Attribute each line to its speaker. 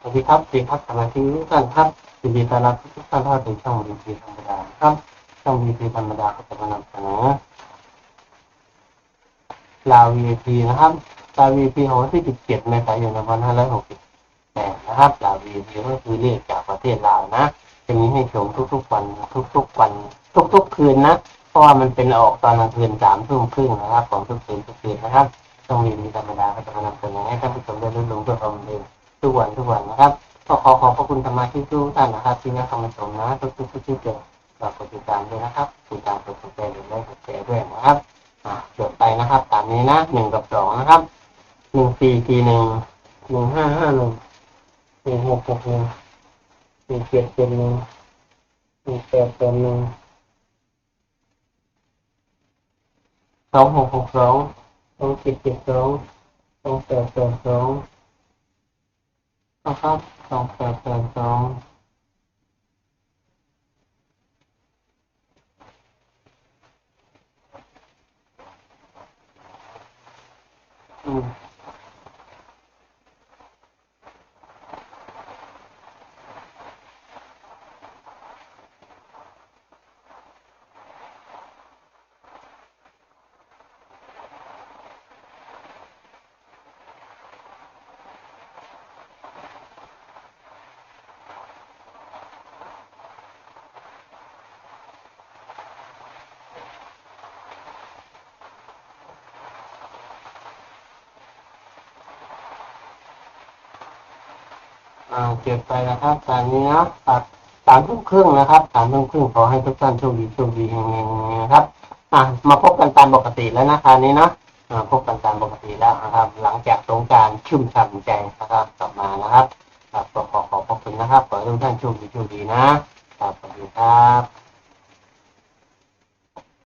Speaker 1: สวัสดีครับสวัสดีครับสมาชิกทุกท่านครับยินดีต้อนรับทุกท่านเข้าสู่ช่องวีพีธรรมดาครับช่องวีพีธรรมดาก็จะมานำเสนอลาววีพีนะครับลาววีพีของวันที่ 17เมษายน2568นะครับลาววีพีก็คือเลขจากประเทศลาวนะ จะมีให้ชมทุกๆวันทุกๆวันทุกๆคืนนะ เพราะว่ามันเป็นออกตอนกลางคืนสามทุ่มครึ่งนะครับของทุกคืนทุกคืนนะครับช่องวีพีธรรมดาก็จะมานำเสนอให้ท่านผู้ชมได้รู้ลงเพื่อความบันเทิง ทุกวันทุกวันนะครับก็ขอขอบพระคุณสมาชิกทุกท่านนะครับ ที่นักเข้ามาชมนะทุกทุกทุกที่เจอฝากกดติดตามด้วยนะครับติดตามกดติดตามหรือได้กดแชร์ด้วยนะครับจดไปนะครับ ตามนี้นะหนึ่งกับสองนะครับหนึ่งสี่สี่หนึ่งหนึ่งห้าห้าหนึ่งหนึ่งหกหกหนึ่งหนึ่งเจ็ดเจ็ดหนึ่งหนึ่งแปดแปดหนึ่งสองหกหกสองสองเจ็ดเจ็ดสองสองแปดแปดสอง นะครับสองแปดแปดสองอืม อ่าเก็บไปนะครับตอนนี้นะตัดสามทุ่มครึ่งนะครับสามทุ่มครึ่งขอให้ทุกท่านโชคดีโชคดีแห่งๆนะครับอะมาพบกันตามปกติแล้วนะคราวนี้เนาะอ่าพบกันตามปกติแล้วนะครับ หลังจากสงการชุ่มฉ่ำใจนะครับกลับมานะครับครับขอขอขอบพระคุณนะครับขอให้ทุกท่านโชคดีโชคดีนะครับสวัสดีครับ